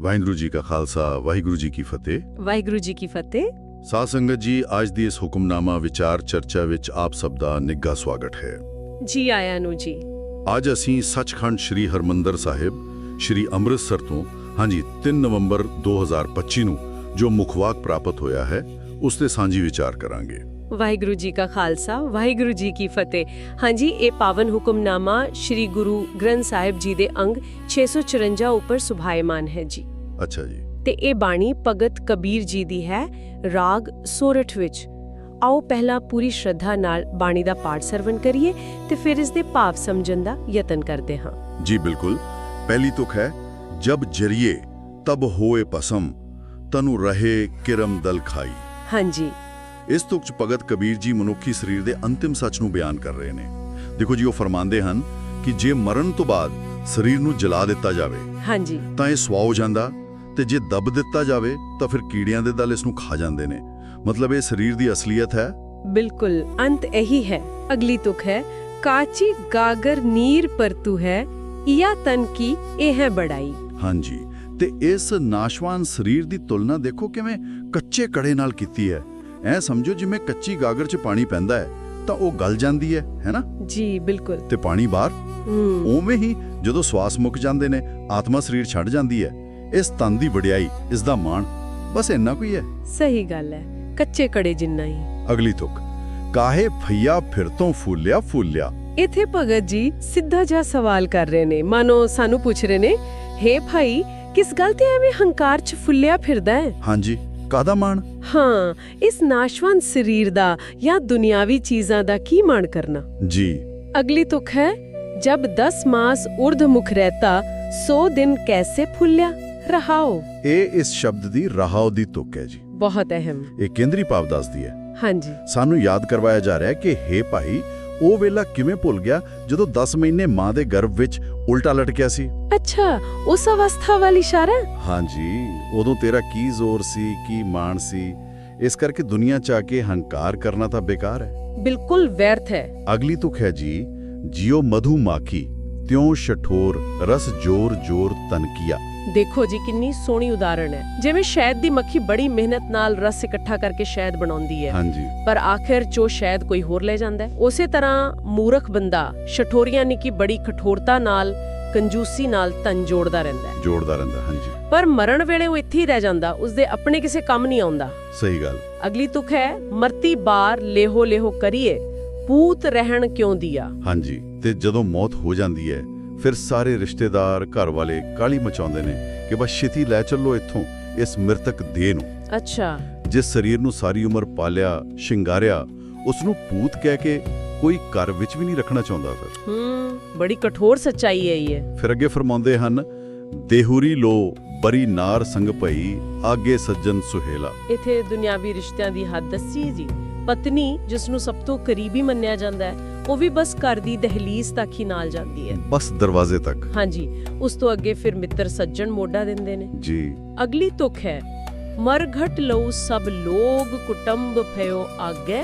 ਵਾਹਿਗੁਰੂ ਜੀ ਕਾ ਖਾਲਸਾ ਵਾਹਿਗੁਰੂ ਜੀ ਕੀ ਫਤਿਹ। ਵਾਹਿਗੁਰੂ ਜੀ ਕੀ ਫਤਿਹ। ਸਾਧ ਸੰਗਤ ਜੀ ਅੱਜ ਦੀ ਇਸ ਹੁਕਮਨਾਮਾ ਵਿਚਾਰ ਚਰਚਾ ਵਿੱਚ ਆਪ ਸਭ ਦਾ ਨਿੱਘਾ ਸਵਾਗਤ ਹੈ। ਜੀ ਆਇਆਂ ਨੂੰ ਜੀ। ਅੱਜ ਅਸੀਂ ਸੱਚਖੰਡ ਸ੍ਰੀ ਹਰਮੰਦਰ ਸਾਹਿਬ ਸ੍ਰੀ ਅੰਮ੍ਰਿਤਸਰ ਤੋਂ ਹਾਂਜੀ 3 ਨਵੰਬਰ 2025 ਨੂੰ ਜੋ ਮੁਖਵਾਕ ਪ੍ਰਾਪਤ ਹੋਇਆ ਹੈ ਉਸ ਤੇ ਸਾਂਝੀ ਵਿਚਾਰ ਕਰਾਂਗੇ। ਵਾਹਿਗੁਰੂ ਜੀ ਕਾ ਖਾਲਸਾ ਵਾਹਿਗੁਰੂ ਜੀ ਕੀ ਫਤਿਹ। ਹਾਂਜੀ ਇਹ ਪਾਵਨ ਹੁਕਮਨਾਮਾ ਸ੍ਰੀ ਗੁਰੂ ਗ੍ਰੰਥ ਸਾਹਿਬ ਜੀ ਦੇ ਅੰਗ 654 ਉੱਪਰ ਸੁਭਾਇਮਾਨ ਹੈ ਜੀ। ਅੱਛਾ ਜੀ। ਤੇ ਇਹ ਬਾਣੀ ਭਗਤ ਕਬੀਰ ਜੀ ਦੀ ਹੈ ਰਾਗ ਸੋਰਠ ਵਿੱਚ। ਆਓ ਪਹਿਲਾਂ ਪੂਰੀ ਸ਼ਰਧਾ ਨਾਲ ਬਾਣੀ ਦਾ ਪਾਠ ਸਰਵਨ ਕਰੀਏ ਤੇ ਫਿਰ ਇਸ ਦੇ ਭਾਵ ਸਮਝਣ ਦਾ ਯਤਨ ਕਰਦੇ ਹਾਂ। ਜੀ ਬਿਲਕੁਲ। ਪਹਿਲੀ ਤੁਕ ਹੈ ਜਬ ਜਰੀਏ ਤਬ ਹੋਏ ਪਸਮ ਤਨੂ ਰਹੇ ਕਿਰਮ ਦਲ ਖਾਈ। ਹਾਂਜੀ। ਇਸ ਤੁਕ ਚ ਭਗਤ ਕਬੀਰ ਜੀ ਮਨੁੱਖੀ ਸਰੀਰ ਦੇ ਅੰਤਿਮ ਸੱਚ ਨੂੰ ਬਿਆਨ ਕਰ ਰਹੇ ਨੇ। ਦੇਖੋ ਜੀ ਉਹ ਫਰਮਾਉਂਦੇ ਹਨ ਕਿ ਜੇ ਮਰਨ ਤੋਂ ਬਾਅਦ ਸਰੀਰ ਨੂੰ ਜਲਾ ਦਿੱਤਾ ਜਾਵੇ ਹਾਂਜੀ। ਤਾਂ ਇਹ ਸੁਆਹ ਹੋ ਜਾਂਦਾ ਤੇ ਜੇ ਦਬ ਦਿੱਤਾ ਜਾਵੇ ਤਾਂ ਫਿਰ ਕੀੜਿਆਂ ਦੇ ਦਲ ਇਸ ਨੂੰ ਖਾ ਜਾਂਦੇ ਨੇ। ਮਤਲਬ ਇਹ ਸਰੀਰ ਦੀ ਅਸਲੀਅਤ ਹੈ। ਬਿਲਕੁਲ ਅੰਤ ਇਹੀ ਹੈ। ਅਗਲੀ ਤੁਕ ਹੈ ਕਾਚੀ ਗਾਗਰ ਨੀਰ ਪਰਤੂ ਹੈ ਇਆ ਤਨ ਕੀ ਇਹ ਹੈ ਬੜਾਈ। ਹਾਂਜੀ ਤੇ ਇਸ ਨਾਸ਼ਵਾਨ ਸਰੀਰ ਦੀ ਤੁਲਨਾ ਦੇਖੋ ਕਿਵੇਂ ਕੱਚੇ ਕੜੇ ਨਾਲ ਕੀਤੀ ਹੈ। ਐ ਸਮਝੋ ਜਿਵੇਂ ਕੱਚੀ ਗਾਗਰ 'ਚ ਪਾਣੀ ਪੈਂਦਾ ਹੈ ਤਾਂ ਉਹ ਗਲ ਜਾਂਦੀ ਹੈ ਹੈਨਾ ਜੀ ਬਿਲਕੁਲ। ਤੇ ਪਾਣੀ ਬਾਹਰ? ਉਵੇਂ ਹੀ ਜਦੋਂ ਸਵਾਸ ਮੁੱਕ ਜਾਂਦੇ ਨੇ ਆਤਮਾ ਸਰੀਰ ਛੱਡ ਜਾਂਦੀ ਹੈ। ਇਸ ਤਨ ਦੀ ਵਡਿਆਈ ਇਸ ਦਾ ਮਾਣ ਬਸ ਇੰਨਾ ਕੋਈ ਹੈ ਸਹੀ ਗੱਲ ਹੈ। ਕੱਚੇ ਕੜੇ ਜਿੰਨਾ ਹੀ। ਅਗਲੀ ਤੁਕ ਕਾਹੇ ਫਈਆ ਫਿਰ ਤੋਂ ਫੁੱਲਿਆ ਫੁੱਲਿਆ। ਇਥੇ ਭਗਤ ਜੀ ਸਿੱਧਾ ਜਿਹਾ ਸਵਾਲ ਕਰ ਰਹੇ ਨੇ। ਮਾਨੋ ਸਾਨੂੰ ਪੁੱਛ ਰਹੇ ਨੇ ਹੇ ਭਾਈ ਕਿਸ ਗੱਲ ਤੇ ਐਵੇਂ ਹੰਕਾਰ ਚ ਫੁੱਲਿਆ ਫਿਰਦਾ ਹੈ? ਹਾਂਜੀ। ਕਾਦਾ ਮਾਣ? ਹਾਂ ਇਸ ਨਾਸ਼ਵੰਤ ਸਰੀਰ ਦਾ ਜਾਂ ਦੁਨਿਆਵੀ ਚੀਜ਼ਾਂ ਦਾ ਕੀ ਮਾਣ ਕਰਨਾ? ਜੀ। ਅਗਲੀ ਤੁਕ ਹੈ ਜਬ 10 ਮਾਸ ਉਰਧ ਮੁਖ ਰਹਤਾ 100 ਦਿਨ ਕੈਸੇ ਫੁੱਲਿਆ? ਰਹਾਓ। ਇਹ ਇਸ ਸ਼ਬਦ ਦੀ ਰਹਾਉ ਦੀ ਤੁਕ ਹੈ ਜੀ। ਬਹੁਤ ਅਹਿਮ। ਇਹ ਕੇਂਦਰੀ ਭਾਵ ਦੱਸਦੀ ਹੈ। ਹਾਂਜੀ। ਸਾਨੂੰ ਯਾਦ ਕਰਵਾਇਆ ਜਾ ਰਿਹਾ ਹੈ ਕਿ ਹੇ ਭਾਈ ਉਹ ਵੇਲਾ ਕਿਵੇਂ ਭੁੱਲ ਗਿਆ ਜਦੋਂ 10 ਮਹੀਨੇ ਮਾਂ ਦੇ ਗਰਭ ਵਿੱਚ ਉਲਟਾ ਲਟਕਿਆ ਸੀ? ਅੱਛਾ ਉਸ ਅਵਸਥਾ ਵਾਲੀ ਇਸ਼ਾਰਾ ਹਾਂਜੀ ਉਦੋਂ ਤੇਰਾ ਕੀ ਜ਼ੋਰ ਸੀ ਕੀ ਮਾਣ ਸੀ? ਇਸ ਕਰਕੇ ਦੁਨੀਆ ਚ ਆ ਕੇ ਹੰਕਾਰ ਕਰਨਾ ਤਾਂ ਬੇਕਾਰ ਹੈ। ਬਿਲਕੁਲ ਵਿਅਰਥ ਹੈ। ਅਗਲੀ ਤੁਕ ਹੈ ਜੀ ਜਿਉ ਮਧੂ ਮਾਖੀ। ਤਿਉ ਸ਼ਠੋਰ ਰਸ ਜੋਰ ਜੋਰ ਤਨਕੀਆ ਦੇਖੋ ਜੀ ਕਿੰਨੀ ਸੋਹਣੀ ਉਦਾਹਰਣ ਹੈ। ਜਿਵੇਂ ਸ਼ਹਿਦ ਦੀ ਮੱਖੀ ਬੜੀ ਮਿਹਨਤ ਨਾਲ ਰਸ ਇਕੱਠਾ ਕਰਕੇ ਸ਼ਹਿਦ ਬਣਾਉਂਦੀ ਹੈ। ਹਾਂਜੀ। ਪਰ ਆਖਿਰ ਚੋ ਸ਼ਹਿਦ ਕੋਈ ਹੋਰ ਲੈ ਜਾਂਦਾ ਹੈ। ਉਸੇ ਤਰ੍ਹਾਂ ਮੂਰਖ ਬੰਦਾ ਸ਼ਠੋਰੀਆਂ ਨਿੱਕੀ ਬੜੀ ਕਠੋਰਤਾ ਨਾਲ ਕੰਜੂਸੀ ਨਾਲ ਤਨ ਜੋੜਦਾ ਰਹਿੰਦਾ ਹੈ। ਜੋੜਦਾ ਰਹਿੰਦਾ ਹਾਂਜੀ। ਪਰ ਮਰਨ ਵੇਲੇ ਉਹ ਇੱਥੇ ਹੀ ਰਹਿ ਜਾਂਦਾ ਉਸਦੇ ਆਪਣੇ ਕਿਸੇ ਕੰਮ ਨਹੀਂ ਆਉਂਦਾ। ਸਹੀ ਗੱਲ। ਅਗਲੀ ਤੁਕ ਹੈ ਮਰਤੀ ਬਾਰ ਲੇਹੋ ਲੇਹੋ ਕਰੀਏ। ਪੂਤ ਰਹਿਣ ਕਿਉਂ ਦਿਆ? ਹਾਂਜੀ ਤੇ ਜਦੋਂ ਮੌਤ ਹੋ ਜਾਂਦੀ ਹੈ ਫਿਰ ਸਾਰੇ ਰਿਸ਼ਤੇਦਾਰ ਘਰ ਵਾਲੇ ਕਾਲੀ ਮਚਾਉਂਦੇ ਨੇ ਕਿ ਬਸ ਛੇਤੀ ਲੈ ਚੱਲੋ ਇੱਥੋਂ ਇਸ ਮ੍ਰਿਤਕ ਦੇਹ ਨੂੰ। ਅੱਛਾ। ਜਿਸ ਸਰੀਰ ਨੂੰ ਸਾਰੀ ਉਮਰ ਪਾਲਿਆ ਸ਼ਿੰਗਾਰਿਆ ਉਸ ਨੂੰ ਪੂਤ ਕਹਿ ਕੇ ਕੋਈ ਘਰ ਵਿੱਚ ਵੀ ਨਹੀਂ ਰੱਖਣਾ ਚਾਹੁੰਦਾ ਫਿਰ। ਹੂੰ ਬੜੀ ਕਠੋਰ ਸੱਚਾਈ ਹੈ ਇਹ। ਫਿਰ ਅੱਗੇ ਫਰਮਾਉਂਦੇ ਹਨ ਦੇਹੁਰੀ ਲੋ ਬਰੀ ਨਾਰ ਸੰਗ ਭਈ ਆਗੇ ਸੱਜਣ ਸੁਹੇਲਾ। ਇਥੇ ਦੁਨਿਆਵੀ ਰਿਸ਼ਤਿਆਂ ਦੀ ਹੱਦ ਦੱਸੀ ਜੀ। ਪਤਨੀ ਜਿਸ ਨੂੰ ਸਭ ਤੋਂ ਕਰੀਬੀ ਮੰਨਿਆ ਜਾਂਦਾ ਹੈ ਉਹ ਵੀ ਬਸ ਘਰ ਦੀ ਦਹਲੀਜ਼ ਤੱਕ ਹੀ ਨਾਲ ਜਾਂਦੀ ਹੈ। ਬਸ ਦਰਵਾਜ਼ੇ ਤੱਕ। ਹਾਂਜੀ ਉਸ ਤੋਂ ਅੱਗੇ ਫਿਰ ਮਿੱਤਰ ਸੱਜਣ ਮੋਢਾ ਦਿੰਦੇ ਨੇ। ਜੀ। ਅਗਲੀ ਤੁਕ ਹੈ ਮਰਘਟ ਲਉ ਸਭ ਲੋਗ ਕੁਟੰਬ ਭਇਓ ਆਗੇ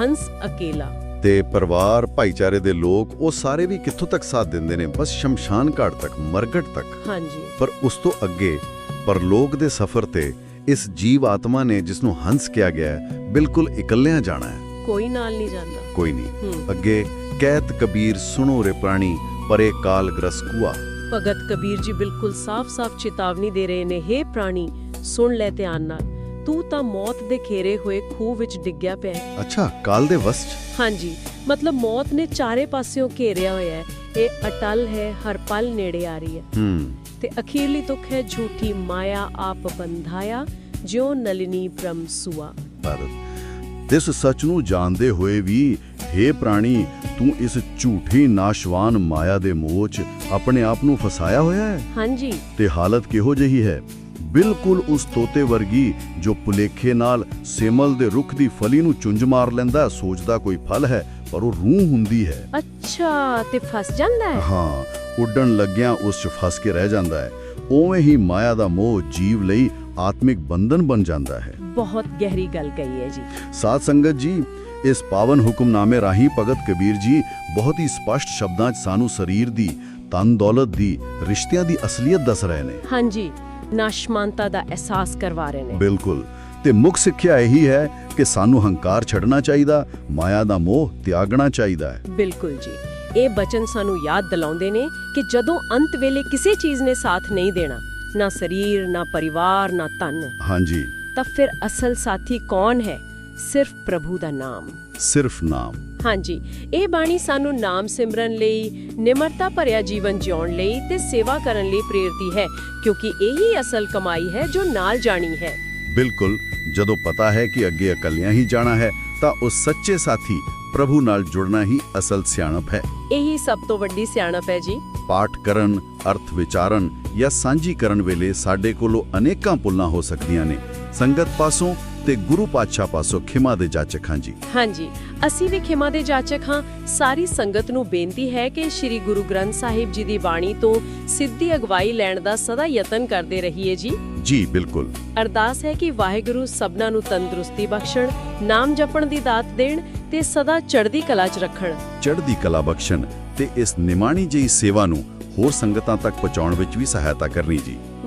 ਹੰਸ ਅਕੇਲਾ। ਤੇ ਪਰਿਵਾਰ ਭਾਈਚਾਰੇ ਦੇ ਲੋਕ ਉਹ ਸਾਰੇ ਵੀ ਕਿੱਥੋਂ ਤੱਕ ਸਾਥ ਦਿੰਦੇ ਨੇ? ਬਸ ਸ਼ਮਸ਼ਾਨ ਘਾਟ ਤੱਕ ਮਰਗਟ ਤੱਕ। ਹਾਂਜੀ। ਪਰ ਉਸ ਤੋਂ ਅੱਗੇ ਪਰਲੋਕ ਦੇ ਸਫ਼ਰ ਤੇ ਇਸ ਜੀਵ ਆਤਮਾ ਨੇ ਜਿਸ ਨੂੰ ਹੰਸ ਕਿਹਾ ਗਿਆ ਹੈ ਬਿਲਕੁਲ ਇਕੱਲਿਆਂ ਜਾਣਾ ਹੈ। ਕੋਈ ਨਾਲ ਨਹੀਂ ਜਾਂਦਾ। ਕੋਈ ਨਹੀਂ। ਅੱਗੇ ਕਹਿਤ ਕਬੀਰ ਸੁਣੋ ਰੇ ਪ੍ਰਾਣੀ ਪਰੇ ਕਾਲ ਗ੍ਰਸ ਕੁਆ। ਭਗਤ ਕਬੀਰ ਜੀ ਬਿਲਕੁਲ ਸਾਫ਼-ਸਾਫ਼ ਚੇਤਾਵਨੀ ਦੇ ਰਹੇ ਨੇ हे ਪ੍ਰਾਣੀ ਸੁਣ ਲੈ ਧਿਆਨ ਨਾਲ। ਤੂੰ ਤਾਂ ਮੌਤ ਦੇ ਘੇਰੇ ਹੋਏ ਖੂਹ ਵਿੱਚ ਡਿੱਗਿਆ ਪਿਆ ਹੈ। ਅੱਛਾ ਕਾਲ ਦੇ ਵਸ ਹਾਂਜੀ ਮਤਲਬ ਮੌਤ ਨੇ ਚਾਰੇ ਪਾਸਿਓਂ ਘੇਰਿਆ ਹੋਇਆ ਹੈ। ਇਹ ਅਟਲ ਹੈ ਹਰ ਪਲ ਨੇੜੇ ਆ ਰਹੀ ਹੈ। ਹੂੰ। ਤੇ ਅਖੀਰਲੀ ਤੁਕ ਹੈ ਝੂਠੀ ਮਾਇਆ ਆਪ ਬੰਧਾਇਆ ਜਿਉ ਨਲਿਨੀ ਭ੍ਰਮ ਸੁਆ। ਭਾਰਤ ਇਸ ਸੱਚ ਨੂੰ ਜਾਣਦੇ ਹੋਏ ਵੀ हे ਪ੍ਰਾਣੀ ਤੂੰ ਇਸ ਝੂਠੀ ਨਾਸ਼ਵਾਨ ਮਾਇਆ ਦੇ ਮੋਹ 'ਚ ਆਪਣੇ ਆਪ ਨੂੰ ਫਸਾਇਆ ਹੋਇਆ ਹੈ? ਹਾਂਜੀ। ਤੇ ਹਾਲਤ ਕਿਹੋ ਜਿਹੀ ਹੈ? ਬਿਲਕੁਲ ਉਸ ਤੋਤੇ ਵਰਗੀ ਜੋ ਪੁਲੇਖੇ ਨਾਲ ਸੇਮਲ ਦੇ ਰੁੱਖ ਦੀ ਫਲੀ ਨੂੰ ਚੁੰਝ ਮਾਰ ਲੈਂਦਾ ਸੋਚਦਾ ਕੋਈ ਫਲ ਹੈ ਪਰ ਉਹ ਰੂਹ ਹੁੰਦੀ ਹੈ। ਅੱਛਾ ਤੇ ਫਸ ਜਾਂਦਾ ਹੈ? ਹਾਂ ਉੱਡਣ ਲੱਗਿਆਂ ਉਸ 'ਚ ਫਸ ਕੇ ਰਹਿ ਜਾਂਦਾ ਹੈ। ਉਵੇਂ ਹੀ ਮਾਇਆ ਦਾ ਮੋਹ ਜੀਵ ਲਈ ਆਤਮਿਕ ਬੰਧਨ ਬਣ ਜਾਂਦਾ ਹੈ। ਬਹੁਤ ਗਹਿਰੀ ਗੱਲ ਕਹੀ ਹੈ ਜੀ। ਸਾਧ ਸੰਗਤ ਜੀ ਇਸ ਪਾਵਨ ਹੁਕਮਨਾਮੇ ਰਾਹੀਂ ਭਗਤ ਕਬੀਰ ਜੀ ਬਹੁਤ ਹੀ ਸਪਸ਼ਟ ਸ਼ਬਦਾਂ 'ਚ ਸਾਨੂੰ ਸਰੀਰ ਦੀ ਤਨ ਦੌਲਤ ਦੀ ਰਿਸ਼ਤਿਆਂ ਦੀ ਅਸਲੀਅਤ ਦੱਸ ਰਹੇ ਨੇ। ਹਾਂਜੀ। ਨਾਸ਼ਮਾਨਤਾ ਦਾ ਅਹਿਸਾਸ ਕਰਵਾ ਰਹੇ ਨੇ। ਬਿਲਕੁਲ। ਤੇ ਮੁੱਖ ਸਿੱਖਿਆ ਇਹੀ ਹੈ ਕਿ ਸਾਨੂੰ ਹੰਕਾਰ ਛੱਡਣਾ ਚਾਹੀਦਾ ਮਾਇਆ ਦਾ ਮੋਹ ਤਿਆਗਣਾ ਚਾਹੀਦਾ ਹੈ। ਬਿਲਕੁਲ ਜੀ। ਇਹ ਬਚਨ ਸਾਨੂੰ ਯਾਦ ਦਿਲਾਉਂਦੇ ਨੇ ਕਿ ਜਦੋਂ ਅੰਤ ਵੇਲੇ ਕਿਸੇ ਚੀਜ਼ ਨੇ ਸਾਥ ਨਹੀਂ ਦੇਣਾ ਨਾ ਸਰੀਰ ਨਾ ਪਰਿਵਾਰ ਨਾ ਧਨ ਹਾਂਜੀ। ਤਾਂ ਫਿਰ ਅਸਲ ਸਾਥੀ ਕੌਣ ਹੈ? ਸਿਰਫ ਪ੍ਰਭੂ ਦਾ ਨਾਮ। ਸਿਰਫ ਨਾਮ। ਹਾਂਜੀ ਇਹ ਬਾਣੀ ਸਾਨੂੰ ਨਾਮ ਸਿਮਰਨ ਲਈ ਨਿਮਰਤਾ ਭਰਿਆ ਜੀਵਨ ਜਿਉਣ ਲਈ ਤੇ ਸੇਵਾ ਕਰਨ ਲਈ ਪ੍ਰੇਰਦੀ ਹੈ ਕਿਉਂਕਿ ਇਹੀ ਅਸਲ ਕਮਾਈ ਹੈ ਜੋ ਨਾਲ ਜਾਣੀ ਹੈ। ਬਿਲਕੁਲ ਜਦੋਂ ਪਤਾ ਹੈ ਕਿ ਅੱਗੇ ਇਕੱਲਿਆਂ ਹੀ ਜਾਣਾ ਹੈ ਤਾਂ ਉਸ ਸੱਚੇ ਸਾਥੀ ਪ੍ਰਭੂ ਨਾਲ ਜੁੜਨਾ ਹੀ ਅਸਲ ਸਿਆਣਪ ਹੈ। ਇਹੀ ਸਭ ਤੋਂ ਵੱਡੀ ਸਿਆਣਪ ਹੈ ਜੀ। ਪਾਠ ਕਰਨ ਅਰਥ ਵਿਚਾਰਨ ਜਾਂ ਸਾਂਝੀ ਕਰਨ ਵੇਲੇ ਸਾਡੇ ਕੋਲੋਂ ਅਨੇਕਾਂ ਪੁੱਲਾਂ ਹੋ ਸਕਦੀਆਂ ਨੇ। ਸੰਗਤ ਪਾਸੋਂ ਤੇ ਗੁਰੂ ਪਾਤਸ਼ਾਹ ਪਾਸੋਂ ਖਿਮਾ ਦੇ ਜਾਚਕ ਹਾਂ ਜੀ। ਹਾਂਜੀ ਅਸੀਂ ਵੀ ਖਿਮਾ ਦੇ ਜਾਚਕ ਹਾਂ। ਸਾਰੀ ਸੰਗਤ ਨੂੰ ਬੇਨਤੀ ਹੈ ਕਿ ਸ੍ਰੀ ਗੁਰੂ ਗ੍ਰੰਥ ਸਾਹਿਬ ਜੀ ਦੀ ਬਾਣੀ ਤੋਂ ਸਿੱਧੀ ਅਗਵਾਈ ਲੈਣ ਦਾ ਸਦਾ ਯਤਨ ਕਰਦੇ ਰਹੀਏ ਜੀ। ਜੀ ਬਿਲਕੁਲ। ਅਰਦਾਸ ਹੈ ਕਿ ਵਾਹਿਗੁਰੂ ਸਭਨਾਂ ਨੂੰ ਤੰਦਰੁਸਤੀ ਬਖਸ਼ਣ ਨਾਮ ਜਪਣ ਦੀ ਦਾਤ ਦੇਣ ਤੇ ਸਦਾ ਚੜ੍ਹਦੀ ਕਲਾ 'ਚ ਰੱਖਣ। ਚੜ੍ਹਦੀ ਕਲਾ ਬਖਸ਼ਣ ਤੇ ਇਸ ਨਿਮਾਣੀ ਜਿਹੀ ਸੇਵਾ ਨੂੰ ਹੋਰ ਸੰਗਤਾਂ ਤੱਕ ਪਹੁੰਚਾਉਣ ਵਿੱਚ ਵੀ ਸਹਾਇਤਾ ਕਰਨੀ ਜੀ।